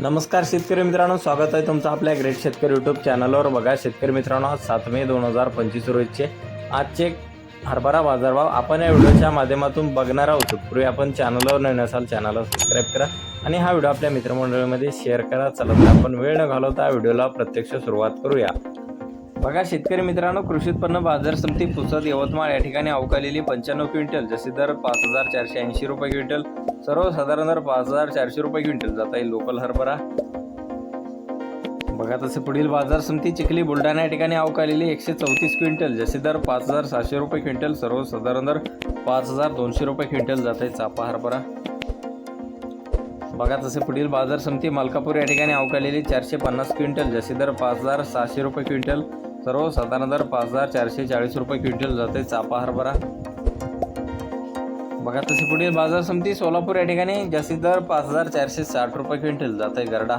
नमस्कार शेतकरी मित्रांनो स्वागत आहे तुमचं आपल्या ग्रेट शेतकरी यूट्यूब चॅनलवर बघा शेतकरी मित्रांनो आज सात मे दोन हजार पंचवीस रोजचे आजचे हरभरा बाजारभाव आपण या व्हिडिओच्या माध्यमातून बघणार आहोत. पूर्वी आपण चॅनलवर नवीन असाल चॅनलला सबस्क्राईब करा आणि हा व्हिडिओ आपल्या मित्रमंडळीमध्ये शेअर करा. चला तर आपण वेळ न घालवता व्हिडिओला प्रत्यक्ष सुरुवात करूया. बघा शेतकरी मित्रांनो कृषी उत्पन्न बाजार समिती पुसद यवतमाळ या ठिकाणी अवकालेली पंच्याण्णव क्विंटल जसे दर पाच हजार चारशे ऐंशी रुपये क्विंटल सर्वसाधारण दर पाच हजार चारशे रुपये क्विंटल. जाता येईल लोकल हरभरा. बघा तसे पुढील बाजार समिती चिखली बुलढाणा या ठिकाणी अवकालेली एकशे चौतीस क्विंटल जसे दर पाच हजार सहाशे रुपये क्विंटल सर्वसाधारण दर पाच हजार दोनशे रुपये क्विंटल. जात आहे चापा हरभरा. बघा तसे पुढील बाजार समिती मलकापूर या ठिकाणी अवकालेली चारशे पन्नास क्विंटल जसे दर पाच हजार सहाशे रुपये क्विंटल सर्वसाधारण दर पाच हजार चारशे चाळीस रुपये क्विंटल जाते चापा हरभरा. बघा तसे पुढील बाजार समिती सोलापूर या ठिकाणी जास्तीत दर पाच हजार चारशे साठ रुपये क्विंटल जाते आहे गरडा